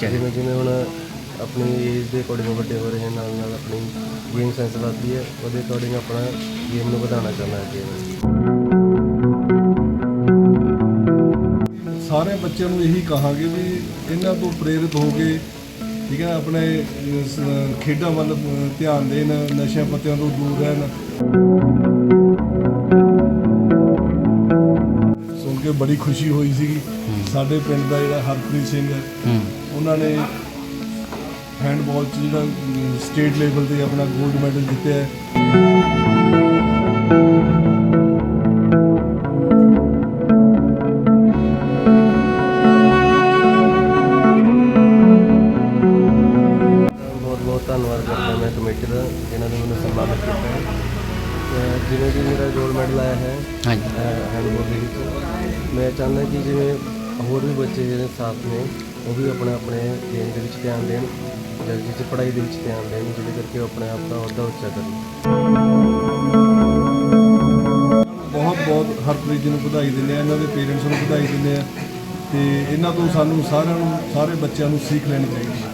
ਠੀਕ ਹੈ ਜਿਵੇਂ ਜਿਵੇਂ ਹੁਣ ਆਪਣੀ ਏਜ ਦੇ ਅਕੋਰਡਿੰਗ ਵੱਡੇ ਹੋ ਰਹੇ ਨਾਲ ਨਾਲ ਆਪਣੀ ਗੇਮ ਸੈਂਸ ਵੱਧਦੀ ਹੈ ਉਹਦੇ ਅਕੋਰਡਿੰਗ ਆਪਣਾ ਗੇਮ ਨੂੰ ਵਧਾਉਣਾ ਚਾਹੁੰਦਾ ਹਾਂ ਗੇਮ ਸਾਰੇ ਬੱਚਿਆਂ ਨੂੰ ਇਹੀ ਕਹਾਂਗੇ ਵੀ ਇਹਨਾਂ ਤੋਂ ਪ੍ਰੇਰਿਤ ਹੋ ਕੇ ਠੀਕ ਹੈ ਆਪਣੇ ਖੇਡਾਂ ਵੱਲ ਧਿਆਨ ਦੇਣ ਨਸ਼ਿਆਂ ਪੱਤਿਆਂ ਤੋਂ ਦੂਰ ਰਹਿਣ। ਕੇ ਬੜੀ ਖੁਸ਼ੀ ਹੋਈ ਸੀਗੀ। ਸਾਡੇ ਪਿੰਡ ਦਾ ਜਿਹੜਾ ਹਰਪ੍ਰੀਤ ਸਿੰਘ ਹੈ ਉਹਨਾਂ ਨੇ ਹੈਂਡਬਾਲ ਚ ਜਿਹੜਾ ਸਟੇਟ ਲੈਵਲ ਤੇ ਆਪਣਾ 골ਡ ਮੈਡਲ ਜਿੱਤਿਆ ਹੈ। ਬਹੁਤ ਬਹੁਤ ਧੰਨਵਾਦ ਕਰਦਾ ਮੈਂ ਕਮੇਟੀ ਦਾ ਜਿਨ੍ਹਾਂ ਨੇ ਮੈਨੂੰ ਸਨਮਾਨਿਤ ਕੀਤਾ ਜਿਵੇਂ ਕਿ ਮੇਰਾ ਗੋਲਡ ਮੈਡਲ ਆਇਆ ਹੈ ਹਾਂਜੀ। ਹੈਂਡਬਾਲ ਦੇ ਵਿੱਚ। ਮੈਂ ਚਾਹੁੰਦਾ ਕਿ ਜਿਵੇਂ ਹੋਰ ਵੀ ਬੱਚੇ ਜਿਹੜੇ ਸਾਥ ਨੇ ਉਹ ਵੀ ਆਪਣੇ ਆਪਣੇ ਗੇਮ ਦੇ ਵਿੱਚ ਧਿਆਨ ਦੇਣ ਜਾਂ ਜਿਸ ਪੜ੍ਹਾਈ ਦੇ ਵਿੱਚ ਧਿਆਨ ਦੇਣ ਜਿਹਦੇ ਕਰਕੇ ਉਹ ਆਪਣੇ ਆਪ ਦਾ ਅਹੁਦਾ ਉੱਚਾ ਕਰਨ। ਬਹੁਤ ਬਹੁਤ ਹਰਪ੍ਰੀਤ ਜੀ ਨੂੰ ਵਧਾਈ ਦਿੰਦੇ ਆ ਇਹਨਾਂ ਦੇ ਪੇਰੈਂਟਸ ਨੂੰ ਵਧਾਈ ਦਿੰਦੇ ਆ ਤੇ ਇਹਨਾਂ ਤੋਂ ਸਾਨੂੰ ਸਾਰਿਆਂ ਨੂੰ ਸਾਰੇ ਬੱਚਿਆਂ ਨੂੰ ਸਿੱਖ ਲੈਣੀ ਚਾਹੀਦੀ ਹੈ।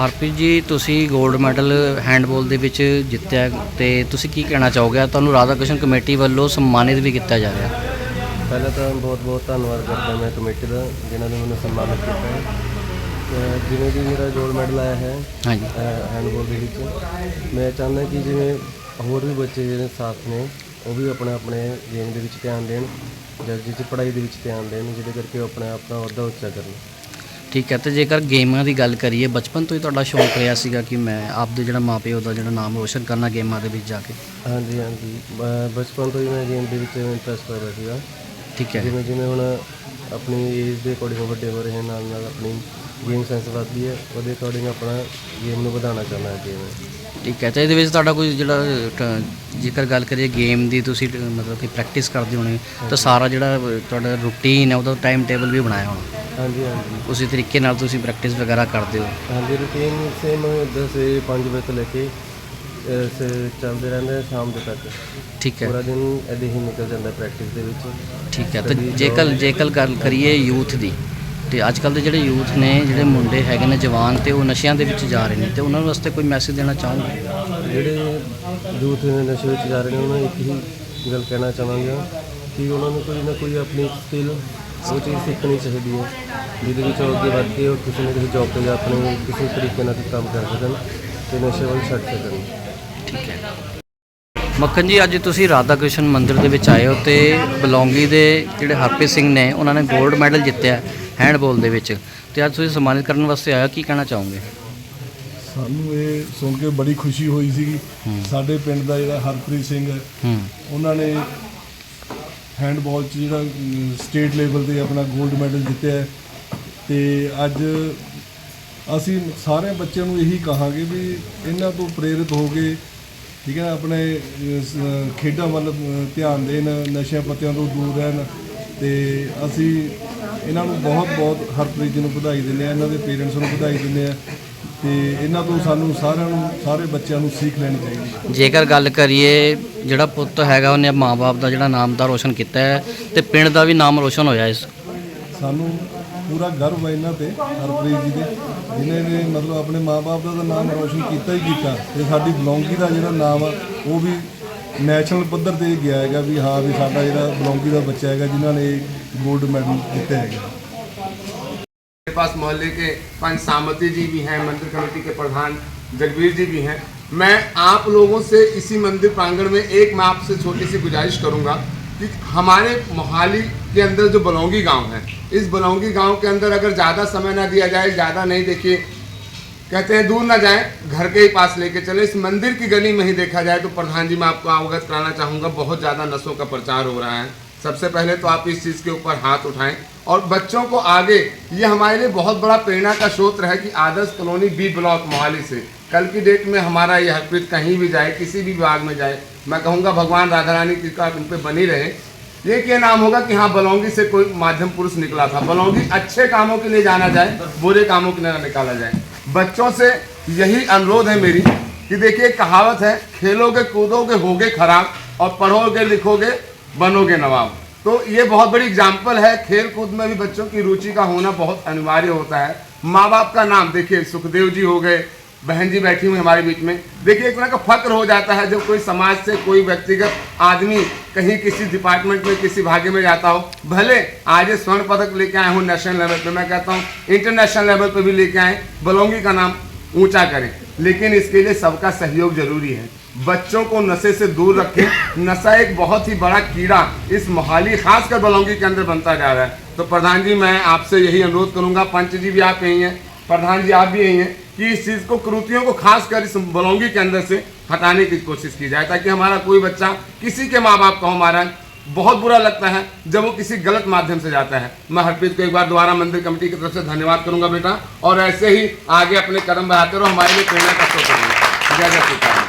ਹਰਪ੍ਰੀਤ ਜੀ ਤੁਸੀਂ 골ਡ ਮੈਡਲ ਹੈਂਡਬਾਲ ਦੇ ਵਿੱਚ ਜਿੱਤਿਆ ਤੇ ਤੁਸੀਂ ਕੀ ਕਹਿਣਾ ਚਾਹੋਗੇ? ਤੁਹਾਨੂੰ ਰਾਧਾ ਕ੍ਰਿਸ਼ਨ ਕਮੇਟੀ ਵੱਲੋਂ ਸਨਮਾਨਿਤ ਵੀ ਕੀਤਾ ਜਾ ਰਿਹਾ। ਪਹਿਲਾਂ ਤਾਂ ਬਹੁਤ ਬਹੁਤ ਧੰਨਵਾਦ ਕਰਦਾ ਮੈਂ ਕਮੇਟੀ ਦਾ ਜਿਨ੍ਹਾਂ ਨੇ ਮੈਨੂੰ ਸਨਮਾਨਿਤ ਕੀਤਾ ਹੈ। ਜਿਵੇਂ ਕਿ ਮੇਰਾ ਗੋਲਡ ਮੈਡਲ ਆਇਆ ਹੈ ਹਾਂਜੀ। ਹੈਂਡਬਾਲ ਦੇ ਵਿੱਚ ਮੈਂ ਚਾਹੁੰਦਾ ਕਿ ਜਿਵੇਂ ਹੋਰ ਵੀ ਬੱਚੇ ਜਿਹੜੇ ਸਾਥ ਨੇ ਉਹ ਵੀ ਆਪਣੇ ਆਪਣੇ ਗੇਮ ਦੇ ਵਿੱਚ ਧਿਆਨ ਦੇਣ ਜਾਂ ਜਿਸ ਪੜ੍ਹਾਈ ਦੇ ਵਿੱਚ ਧਿਆਨ ਦੇਣ ਜਿਹਦੇ ਕਰਕੇ ਉਹ ਆਪਣੇ ਆਪ ਦਾ ਅਹੁਦਾ ਉੱਚਾ ਕਰਨ। ਠੀਕ ਹੈ ਤੇ ਜੇਕਰ ਗੇਮਾਂ ਦੀ ਗੱਲ ਕਰੀਏ ਬਚਪਨ ਤੋਂ ਹੀ ਤੁਹਾਡਾ ਸ਼ੌਂਕ ਰਿਹਾ ਸੀਗਾ ਕਿ ਮੈਂ ਆਪਦੇ ਜਿਹੜਾ ਮਾਪਿਓ ਦਾ ਜਿਹੜਾ ਨਾਮ ਰੋਸ਼ਨ ਕਰਨਾ ਗੇਮਾਂ ਦੇ ਵਿੱਚ ਜਾ ਕੇ? ਹਾਂਜੀ ਹਾਂਜੀ। ਬ- ਬਚਪਨ ਤੋਂ ਹੀ ਮੈਂ ਗੇਮ ਦੇ ਵਿੱਚ ਇੰਟਰਸਟ ਰੱਖਦਾ ਸੀਗਾ। ਠੀਕ ਹੈ। ਜਿਵੇਂ ਜਿਵੇਂ ਹੁਣ ਆਪਣੀ ਏਜ ਦੇ ਅਕੋਰਡਿੰਗ ਵੱਡੇ ਹੋ ਰਹੇ ਹਾਂ ਨਾਲ ਨਾਲ ਆਪਣੀ ਗੇਮ ਸੈਂਸ ਵੱਧਦੀ ਹੈ ਉਹਦੇ ਅਕੋਰਡਿੰਗ ਆਪਣਾ ਗੇਮ ਨੂੰ ਵਧਾਉਣਾ ਚਾਹੁੰਦਾ ਹੈ ਗੇਮ ਠੀਕ ਹੈ ਤੇ ਇਹਦੇ ਵਿੱਚ ਤੁਹਾਡਾ ਕੋਈ ਜਿਹੜਾ ਟ- ਜੇਕਰ ਗੱਲ ਕਰੀਏ ਗੇਮ ਦੀ ਤੁਸੀਂ ਟ- ਮਤਲਬ ਕਿ ਪ੍ਰੈਕਟਿਸ ਕਰਦੇ ਹੋਣੇ ਤਾਂ ਸਾਰਾ ਜਿਹੜਾ ਤੁਹਾਡਾ ਰੂਟੀਨ ਹੈ ਉਹਦਾ ਟਾਈਮ ਟੇਬਲ ਵੀ ਬਣਾਇਆ ਹੋਣਾ। ਹਾਂਜੀ ਹਾਂਜੀ। ਉਸੇ ਤਰੀਕੇ ਨਾਲ ਤੁਸੀਂ ਪ੍ਰੈਕਟਿਸ ਵਗੈਰਾ ਕਰਦੇ ਹੋ। ਹਾਂਜੀ ਰੂਟੀਨ ਸੇਮ 10 5 ਵਜੇ ਤੋਂ ਲੈ ਕੇ ਅਹ, ਸ- ਚੱਲਦੇ ਰਹਿੰਦੇ ਆ ਸ਼ਾਮ ਦੇ ਤੱਕ। ਠੀਕ ਹੈ। ਪੂਰਾ ਦਿਨ ਐਦੇ ਹੀ ਨਿਕਲ ਜਾਂਦਾ ਪ੍ਰੈਕਟਿਸ ਦੇ ਵਿੱਚ। ਠੀਕ ਹੈ ਤੇ ਜੇਕਰ ਜੇਕਰ ਗੱਲ ਕਰੀਏ ਯੂਥ ਦੀ ਤੇ ਅੱਜ ਕੱਲ ਦੇ ਜਿਹੜੇ ਯੂਥ ਨੇ ਜਿਹੜੇ ਮੁੰਡੇ ਹੈਗੇ ਨੇ ਜਵਾਨ ਤੇ ਉਹ ਨਸ਼ਿਆਂ ਦੇ ਵਿੱਚ ਜਾ ਰਹੇ ਨੇ। ਤੇ ਉਹਨਾਂ ਵਾਸਤੇ ਕੋਈ ਮੈਸੇਜ ਦੇਣਾ ਚਾਹੋਗੇ? ਜਿਹੜੇ ਯੂਥ ਨਸ਼ੇ ਵਿੱਚ ਜਾ ਰਹੇ ਨੇ ਉਹਨਾਂ ਨੂੰ ਇੱਕ ਹੀ ਗੱਲ ਕਹਿਣਾ ਚਾਹਾਂਗਾ ਕਿ ਉਹਨਾਂ ਨੂੰ ਕੋਈ ਨਾ ਕੋਈ ਆਪਣੀ ਸਕਿੱਲ ਉਹ ਚੀਜ਼ ਸਿੱਖਣੀ ਚਾਹੀਦੀ ਹੈ ਜਿਹਦੇ ਵਿੱਚ ਉਹ ਅੱਗੇ ਵੱਧ ਕੇ ਉਹ ਕਿਸੇ ਨਾ ਕਿਸੇ ਜੌਬ ਤੇ ਜਾਂ ਆਪਣੇ ਕਿਸੇ ਤਰੀਕੇ ਨਾਲ ਕੰਮ ਕਰ ਸਕਣ ਤੇ ਨਸ਼ੇ ਵੱਲ ਛੱਡ ਸਕਣ। ਠੀਕ ਹੈ। ਮੱਖਣ ਜੀ ਅੱਜ ਤੁਸੀਂ ਰਾਧਾ ਕ੍ਰਿਸ਼ਨ ਮੰਦਿਰ ਦੇ ਵਿੱਚ ਆਏ ਹੋ ਤੇ ਬਲੌਂਗੀ ਦੇ ਜਿਹੜੇ ਹਰਪ੍ਰੀਤ ਸਿੰਘ ਨੇ ਉਹਨਾਂ ਨੇ 골ਡ ਮੈਡਲ ਜਿੱਤਿਆ। ਹੈਂਡਬਾਲ ਦੇ ਵਿੱਚ। ਤੇ ਅੱਜ ਤੁਸੀਂ ਸਨਮਾਨਿਤ ਕਰਨ ਵਾਸਤੇ ਹੋ ਕੀ ਕਹਿਣਾ ਚਾਹੋਗੇ? ਸਾਨੂੰ ਇਹ ਸੁਣ ਕੇ ਬੜੀ ਖੁਸ਼ੀ ਹੋਈ ਸੀਗੀ ਸਾਡੇ ਪਿੰਡ ਦਾ ਜਿਹੜਾ ਹਰਪ੍ਰੀਤ ਸਿੰਘ ਹੈ ਉਹਨਾਂ ਨੇ ਹੈਂਡਬਾਲ ਚ ਜਿਹੜਾ ਸਟੇਟ ਲੈਵਲ ਤੇ ਆਪਣਾ 골ਡ ਮੈਡਲ ਜਿੱਤਿਆ ਹੈ। ਤੇ ਅੱਜ ਅਸੀਂ ਸਾਰੇ ਬੱਚਿਆਂ ਨੂੰ ਇਹੀ ਕਹਾਂਗੇ ਵੀ ਇਹਨਾਂ ਤੋਂ ਪ੍ਰੇਰਿਤ ਹੋ ਕੇ ਠੀਕ ਹੈ ਆਪਣੇ ਖੇਡਾਂ ਵੱਲ ਧਿਆਨ ਦੇਣ ਨਸ਼ਿਆਂ ਪੱਤਿਆਂ ਤੋਂ ਦੂਰ ਰਹਿਣ। ਤੇ ਅਸੀਂ ਇਹਨਾਂ ਨੂੰ ਬਹੁਤ ਬਹੁਤ ਹਰਪ੍ਰੀਤ ਜੀ ਨੂੰ ਵਧਾਈ ਦਿੰਦੇ ਆ ਇਹਨਾਂ ਦੇ ਪੇਰੈਂਟਸ ਨੂੰ ਵਧਾਈ ਦਿੰਦੇ ਆ ਤੇ ਇਹਨਾਂ ਤੋਂ ਸਾਨੂੰ ਸਾਰਿਆਂ ਨੂੰ ਸਾਰੇ ਬੱਚਿਆਂ ਨੂੰ ਸਿੱਖ ਲੈਣੀ ਚਾਹੀਦੀ ਹੈ। ਜੇਕਰ ਗੱਲ ਕਰੀਏ ਜਿਹੜਾ ਪੁੱਤ ਹੈਗਾ ਉਹਨੇ ਮਾਪੇ ਦਾ ਜਿਹੜਾ ਨਾਮ ਦਾ ਰੋਸ਼ਨ ਕੀਤਾ ਹੈ ਤੇ ਪਿੰਡ ਦਾ ਵੀ ਨਾਮ ਰੋਸ਼ਨ ਹੋਇਆ ਇਸ ਸਾਨੂੰ ਪੂਰਾ ਗਰਵ ਹੈ ਇਹਨਾਂ ਤੇ ਹਰਪ੍ਰੀਤ ਜੀ ਦੇ ਜਿਨ੍ਹਾਂ ਨੇ ਮਤਲਬ ਆਪਣੇ ਮਾਪੇ ਦਾ ਨਾਮ ਰੋਸ਼ਨ ਕੀਤਾ ਹੀ ਕੀਤਾ ਤੇ ਸਾਡੀ ਬਲੌਂਗੀ ਦਾ ਜਿਹੜਾ ਨਾਮ ਆ ਉਹ ਵੀ नैशनल पद्धर से गया है भी हाँ भी सा जो बलौकी का बच्चा है जिन्होंने गोल्ड मैडल जीते है मेरे पास मोहल्ले के पंच सामती जी भी हैं, मंदिर कमेटी के प्रधान जगवीर जी भी हैं। मैं आप लोगों से इसी मंदिर प्रांगण में एक मैं आपसे छोटी सी गुजारिश करूँगा कि हमारे मोहाली के अंदर जो बलौंगी गाँव है, इस बलौंगी गाँव के अंदर अगर ज़्यादा समय ना दिया जाए, ज़्यादा नहीं देखिए कहते हैं, दूर ना जाएँ, घर के ही पास लेके चले। इस मंदिर की गली में ही देखा जाए तो प्रधान जी, मैं आपको अवगत कराना चाहूँगा, बहुत ज़्यादा नशों का प्रचार हो रहा है। सबसे पहले तो आप इस चीज़ के ऊपर हाथ उठाएँ और बच्चों को आगे, ये हमारे लिए बहुत बड़ा प्रेरणा का स्रोत है कि Adarsh colony B block Mohali से। कल की डेट में हमारा ये हरप्रीत कहीं भी जाए, किसी भी विभाग में जाए, मैं कहूँगा भगवान राधा रानी कृपा उन पर बनी रहे। ये क्या नाम होगा कि हाँ बलौंगी से कोई माध्यम पुरुष निकला था। बलौंगी अच्छे कामों के लिए जाना जाए, बुरे कामों के लिए निकाला जाए। बच्चों से यही अनुरोध है मेरी कि देखिए, कहावत है, खेलोगे कूदोगे, होगे खराब और पढ़ोगे लिखोगे, बनोगे नवाब। तो ये बहुत बड़ी एग्ज़ाम्पल है, खेल कूद में भी बच्चों की रुचि का होना बहुत अनिवार्य होता है। माँ बाप का नाम, देखिए, सुखदेव जी हो गए बहन जी बैठी हुई हमारे बीच में। देखिए, एक तरह का फक्र हो जाता है जब कोई समाज से कोई व्यक्तिगत आदमी कहीं किसी डिपार्टमेंट में, किसी भाग्य में जाता हो। भले आज ये स्वर्ण पदक लेके आए हो नेशनल लेवल पे, मैं कहता हूँ इंटरनेशनल लेवल पे भी लेके आए, बलौंगी का नाम ऊँचा करें। लेकिन इसके लिए सबका सहयोग ज़रूरी है। बच्चों को नशे से दूर रखें। नशा एक बहुत ही बड़ा कीड़ा इस मोहाली, खासकर बलौंगी के अंदर बनता जा रहा है। तो प्रधान जी, मैं आपसे यही अनुरोध करूँगा। पंच जी भी आप यही हैं। प्रधान जी, आप भी यही हैं। कि इस चीज़ को, क्रूतियों को खासकर इस बलौंगी के अंदर से हटाने की कोशिश की जाए, ताकि हमारा कोई बच्चा किसी के माँ बाप का हो हमारा बहुत बुरा लगता है जब वो किसी गलत माध्यम से जाता है। मैं हरप्रीत को एक बार दोबारा मंदिर कमेटी की तरफ़ से धन्यवाद करूँगा बेटा, और ऐसे ही आगे अपने कदम बढ़ाते रहो, हमारे लिए प्रेरणा का स्रोत। जय जय सीताराम